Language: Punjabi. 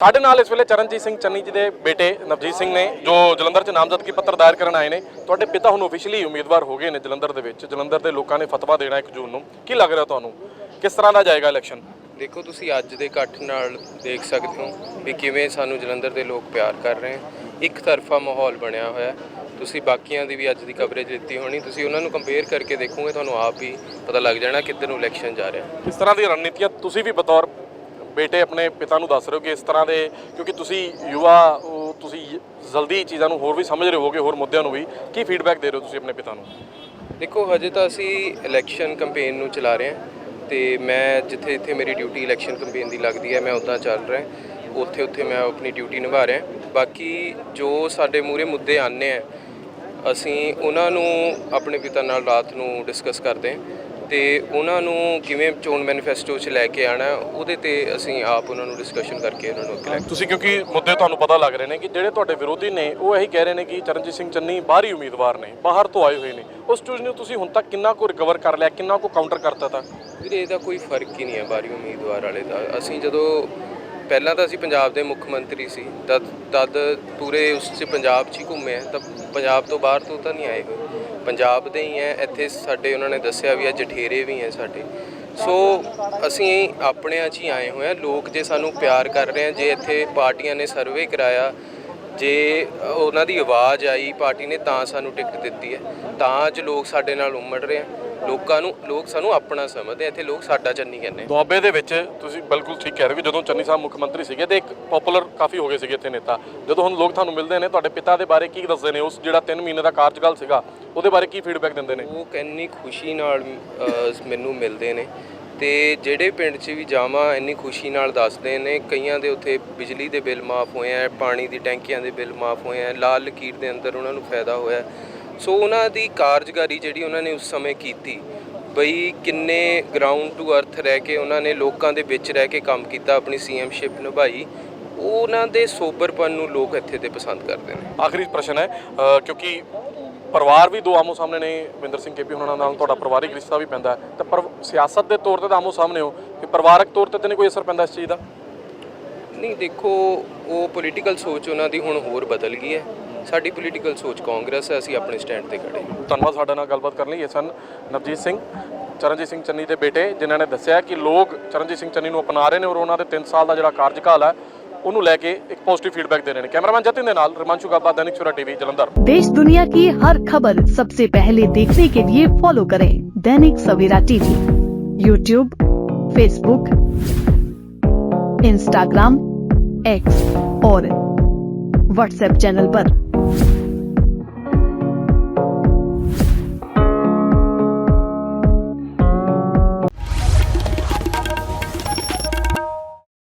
ਸਾਡੇ ਨਾਲ ਇਸ ਵੇਲੇ ਚਰਨਜੀਤ ਸਿੰਘ ਚੰਨੀ ਜੀ ਦੇ ਬੇਟੇ ਨਵਜੀਤ ਸਿੰਘ ਨੇ ਜੋ ਜਲੰਧਰ 'ਚ ਨਾਮਜ਼ਦਗੀ ਪੱਤਰ ਦਾਇਰ ਕਰਨ ਆਏ ਨੇ। ਤੁਹਾਡੇ ਪਿਤਾ ਹੁਣ ਅਫੀਸ਼ੀਅਲੀ ਉਮੀਦਵਾਰ ਹੋ ਗਏ ਨੇ ਜਲੰਧਰ ਦੇ ਵਿੱਚ। ਜਲੰਧਰ ਦੇ ਲੋਕਾਂ ਨੇ ਫਤਵਾ ਦੇਣਾ 1 ਜੂਨ ਨੂੰ। ਕੀ ਲੱਗ ਰਿਹਾ ਤੁਹਾਨੂੰ? ਕਿਸ ਤਰ੍ਹਾਂ ਦਾ ਜਾਏਗਾ ਇਲੈਕਸ਼ਨ ਦੇਖੋ ਤੁਸੀਂ ਅੱਜ ਦੇ ਇਕੱਠ ਨਾਲ ਦੇਖ ਸਕਦੇ ਹੋ ਵੀ ਕਿਵੇਂ ਸਾਨੂੰ ਜਲੰਧਰ ਦੇ ਲੋਕ ਪਿਆਰ ਕਰ ਰਹੇ ਹੈ ਇੱਕ ਤਰਫਾ ਮਾਹੌਲ ਬਣਿਆ ਹੋਇਆ। ਤੁਸੀਂ ਬਾਕੀਆਂ ਦੀ ਵੀ ਅੱਜ ਦੀ ਕਵਰੇਜ ਲਿੱਤੀ ਹੋਣੀ। ਤੁਸੀਂ ਉਹਨਾਂ ਨੂੰ ਕੰਪੇਅਰ ਕਰਕੇ ਦੇਖੋਗੇ ਤੁਹਾਨੂੰ ਆਪ ਹੀ ਪਤਾ ਲੱਗ ਜਾਣਾ ਕਿੱਧਰ ਨੂੰ ਇਲੈਕਸ਼ਨ ਜਾ ਰਿਹਾ। ਕਿਸ ਤਰ੍ਹਾਂ ਦੀ ਰਣਨੀਤੀਆਂ ਤੁਸੀਂ ਵੀ ਬਤੌਰ ਬੇਟੇ ਆਪਣੇ ਪਿਤਾ ਨੂੰ ਦੱਸ ਰਹੇ ਹੋ ਕਿ ਇਸ ਤਰ੍ਹਾਂ ਦੇ, ਕਿਉਂਕਿ ਤੁਸੀਂ ਯੁਵਾ, ਉਹ ਤੁਸੀਂ ਜਲਦੀ ਚੀਜ਼ਾਂ ਨੂੰ ਹੋਰ ਵੀ ਸਮਝ ਰਹੇ ਹੋਗੇ ਹੋਰ ਮੁੱਦਿਆਂ ਨੂੰ ਵੀ। ਕੀ ਫੀਡਬੈਕ ਦੇ ਰਹੇ ਹੋ ਤੁਸੀਂ ਆਪਣੇ ਪਿਤਾ ਨੂੰ? ਦੇਖੋ, ਹਜੇ ਤਾਂ ਅਸੀਂ ਇਲੈਕਸ਼ਨ ਕੈਂਪੇਨ ਨੂੰ ਚਲਾ ਰਹੇ ਹਾਂ ਤੇ ਮੈਂ ਜਿੱਥੇ ਜਿੱਥੇ ਮੇਰੀ ਡਿਊਟੀ ਇਲੈਕਸ਼ਨ ਕੈਂਪੇਨ ਦੀ ਲੱਗਦੀ ਹੈ, ਮੈਂ ਉੱਦਾਂ ਚੱਲ ਰਿਹਾ ਉੱਥੇ ਉੱਥੇ ਮੈਂ ਆਪਣੀ ਡਿਊਟੀ ਨਿਭਾ ਰਿਹਾ ਬਾਕੀ ਜੋ ਸਾਡੇ ਮੂਰੇ ਮੁੱਦੇ ਆਨੇ ਆ, ਅਸੀਂ ਉਹਨਾਂ ਨੂੰ ਆਪਣੇ ਪਿਤਾ ਨਾਲ ਰਾਤ ਨੂੰ ਡਿਸਕਸ ਕਰਦੇ ਹਾਂ। ਤੇ ਉਹਨਾਂ ਨੂੰ ਕਿਵੇਂ ਚੋਣ ਮੈਨੀਫੈਸਟੋ 'ਚ ਲੈ ਕੇ ਆਣਾ ਉਹਦੇ ਤੇ ਅਸੀਂ ਆਪ ਉਹਨਾਂ ਨੂੰ ਡਿਸਕਸ਼ਨ ਕਰਕੇ ਉਹਨਾਂ ਨੂੰ ਅੱਗੇ ਲੈ ਕੇ ਤੁਸੀਂ ਕਿਉਂਕਿ ਮੁੱਦੇ ਤੁਹਾਨੂੰ ਪਤਾ ਲੱਗ ਰਹੇ ਨੇ ਕਿ ਜਿਹੜੇ ਤੁਹਾਡੇ ਵਿਰੋਧੀ ਨੇ ਉਹ ਇਹੀ ਕਹਿ ਰਹੇ ਨੇ ਕਿ ਚਰਨਜੀਤ ਸਿੰਘ ਚੰਨੀ ਬਾਹਰੀ ਉਮੀਦਵਾਰ ਨੇ ਬਾਹਰ ਤੋਂ ਆਏ ਹੋਏ ਨੇ। ਉਸ ਚੀਜ਼ ਨੂੰ ਤੁਸੀਂ ਹੁਣ ਤੱਕ ਕਿੰਨਾ ਕੁ ਰਿਕਵਰ ਕਰ ਲਿਆ ਕਿੰਨਾ ਕੁ ਕਾਊਂਟਰ ਕਰਤਾ ਤਾਂ? ਵੀਰੇ ਇਹਦਾ ਕੋਈ ਫ਼ਰਕ ਹੀ ਨਹੀਂ ਹੈ ਬਾਰੀ ਉਮੀਦਵਾਰ ਵਾਲੇ ਦਾ। ਅਸੀਂ ਜਦੋਂ ਪਹਿਲਾਂ ਤਾਂ ਅਸੀਂ ਪੰਜਾਬ ਦੇ ਮੁੱਖ ਮੰਤਰੀ ਸੀ ਤਦ ਤਦ ਪੂਰੇ ਉਸ 'ਚ ਪੰਜਾਬ 'ਚ ਹੀ ਘੁੰਮੇ ਆ ਤਾਂ ਪੰਜਾਬ ਤੋਂ ਬਾਹਰ ਤੋਂ ਤਾਂ ਨਹੀਂ ਆਏ ਹੋਏ। ਪੰਜਾਬ ਦੇ ਹੀ ਹੈ, ਇੱਥੇ ਸਾਡੇ ਉਹਨਾਂ ਨੇ ਦੱਸਿਆ ਵੀ ਆ, ਜਠੇਰੇ ਵੀ ਹੈ ਸਾਡੇ ਸੋ ਅਸੀਂ ਆਪਣਿਆਂ 'ਚ ਹੀ ਆਏ ਹੋਏ ਆ ਲੋਕ ਜੇ ਸਾਨੂੰ ਪਿਆਰ ਕਰ ਰਹੇ ਆ, ਜੇ ਇੱਥੇ ਪਾਰਟੀਆਂ ਨੇ ਸਰਵੇ ਕਰਾਇਆ, ਜੇ ਉਹਨਾਂ ਦੀ ਆਵਾਜ਼ ਆਈ, ਪਾਰਟੀ ਨੇ ਤਾਂ ਸਾਨੂੰ ਟਿਕਟ ਦਿੱਤੀ ਹੈ, ਤਾਂ ਅੱਜ ਲੋਕ ਸਾਡੇ ਨਾਲ ਉਮੜ ਰਹੇ ਆ ਲੋਕਾਂ ਨੂੰ, ਲੋਕ ਸਾਨੂੰ ਆਪਣਾ ਸਮਝਦੇ ਆ, ਇੱਥੇ ਲੋਕ ਸਾਡਾ ਚੰਨੀ ਕਹਿੰਦੇ ਆ। ਦੁਆਬੇ ਦੇ ਵਿੱਚ ਤੁਸੀਂ ਬਿਲਕੁਲ ਠੀਕ ਕਹਿ ਰਹੇ ਹੋ ਕਿ ਜਦੋਂ ਚੰਨੀ ਸਾਹਿਬ ਮੁੱਖ ਮੰਤਰੀ ਸੀਗੇ ਤੇ ਇੱਕ ਪਪੂਲਰ ਕਾਫੀ ਹੋ ਗਏ ਸੀਗੇ ਇੱਥੇ ਨੇਤਾ, ਜਦੋਂ ਹੁਣ ਲੋਕ ਤੁਹਾਨੂੰ ਮਿਲਦੇ ਨੇ, ਤੁਹਾਡੇ ਪਿਤਾ ਦੇ ਬਾਰੇ ਕੀ ਦੱਸਦੇ ਨੇ, ਉਸ ਜਿਹੜਾ 3 ਮਹੀਨੇ ਦਾ ਕਾਰਜਕਾਲ ਸੀਗਾ ਉਹਦੇ ਬਾਰੇ ਕੀ ਫੀਡਬੈਕ ਦਿੰਦੇ ਨੇ? ਉਹ ਕਿੰਨੀ ਖੁਸ਼ੀ ਨਾਲ ਅਹ, ਮੈਨੂੰ ਮਿਲਦੇ ਨੇ ਤੇ ਜਿਹੜੇ ਪਿੰਡ 'ਚ ਵੀ ਜਾਵਾਂ ਇੰਨੀ ਖੁਸ਼ੀ ਨਾਲ ਦੱਸਦੇ ਨੇ। ਕਈਆਂ ਦੇ ਉੱਥੇ ਬਿਜਲੀ ਦੇ ਬਿੱਲ ਮਾਫ ਹੋਏ ਆ ਪਾਣੀ ਦੀ ਟੈਂਕੀਆਂ ਦੇ ਬਿੱਲ ਮਾਫ ਹੋਏ ਆ ਲਾਲ ਲਕੀਰ ਦੇ ਅੰਦਰ ਉਹਨਾਂ ਨੂੰ ਫਾਇਦਾ ਹੋਇਆ। ਸੋ ਉਹਨਾਂ ਦੀ ਕਾਰਜਕਾਰੀ ਜਿਹੜੀ ਉਹਨਾਂ ਨੇ ਉਸ ਸਮੇਂ ਕੀਤੀ ਬਈ ਕਿੰਨੇ ਗਰਾਊਂਡ ਟੂ ਅਰਥ ਰਹਿ ਕੇ ਉਹਨਾਂ ਨੇ ਲੋਕਾਂ ਦੇ ਵਿੱਚ ਰਹਿ ਕੇ ਕੰਮ ਕੀਤਾ ਆਪਣੀ ਸੀਐਮਸ਼ਿਪ ਨਿਭਾਈ ਉਹਨਾਂ ਦੇ ਸੋਬਰਪਨ ਨੂੰ ਲੋਕ ਇੱਥੇ ਤੇ ਪਸੰਦ ਕਰਦੇ ਨੇ। ਆਖਰੀ ਪ੍ਰਸ਼ਨ ਹੈ ਅ, ਕਿਉਂਕਿ ਪਰਿਵਾਰ ਵੀ ਦੋ ਆਮੋ ਸਾਹਮਣੇ ਨੇ ਵਿੰਦਰ ਸਿੰਘ ਕੇਪੀ ਉਹਨਾਂ ਨਾਲ ਤੁਹਾਡਾ ਪਰਿਵਾਰਿਕ ਰਿਸ਼ਤਾ ਵੀ ਪੈਂਦਾ ਤਾਂ ਪਰ ਸਿਆਸਤ ਦੇ ਤੌਰ ਤੇ ਤਾਂ ਆਮੋ ਸਾਹਮਣੇ ਹੋ ਕਿ ਪਰਿਵਾਰਕ ਤੌਰ ਤੇ ਤਾਂ ਨਹੀਂ ਕੋਈ ਅਸਰ ਪੈਂਦਾ ਇਸ ਚੀਜ਼ ਦਾ? ਨਹੀਂ ਦੇਖੋ ਉਹ ਪੋਲੀਟੀਕਲ ਸੋਚ ਉਹਨਾਂ ਦੀ ਹੁਣ ਹੋਰ ਬਦਲ ਗਈ ਹੈ। ਸਾਡੀ ਪੋਲੀਟੀਕਲ ਸੋਚ ਕਾਂਗਰਸ ਹੈ ਅਸੀਂ ਆਪਣੇ ਸਟੈਂਡ ਤੇ ਖੜੇ ਧੰਨਵਾਦ ਸਾਡੇ ਨਾਲ ਗੱਲਬਾਤ ਕਰਨ ਲਈ ਇਹ ਸਨ ਨਵਜੀਤ ਸਿੰਘ ਚਰਨਜੀਤ ਸਿੰਘ ਚੰਨੀ ਦੇ ਬੇਟੇ ਜਿਨ੍ਹਾਂ ਨੇ ਦੱਸਿਆ ਕਿ ਲੋਕ ਚਰਨਜੀਤ ਸਿੰਘ ਚੰਨੀ ਨੂੰ ਅਪਣਾ ਰਹੇ ਨੇ ਔਰ ਉਹਨਾਂ ਦੇ 3 ਸਾਲ ਦਾ ਜਿਹੜਾ ਕਾਰਜਕਾਲ ਹੈ ਉਹਨੂੰ ਲੈ ਕੇ ਇੱਕ ਪੋਜ਼ਿਟਿਵ ਫੀਡਬੈਕ ਦੇ ਰਹੇ ਨੇ ਕੈਮਰਾਮੈਨ ਜਤਿਨ ਦੇ ਨਾਲ ਰਮਾਂਸ਼ੂ ਗਾਬਾ ਦੈਨਿਕ ਸੂਰਾ ਟੀਵੀ ਜਲੰਧਰ देश दुनिया की हर खबर सबसे पहले देखने के लिए फॉलो करें Dainik Savera TV YouTube Facebook Instagram X और व्हाट्सएप चैनल पर।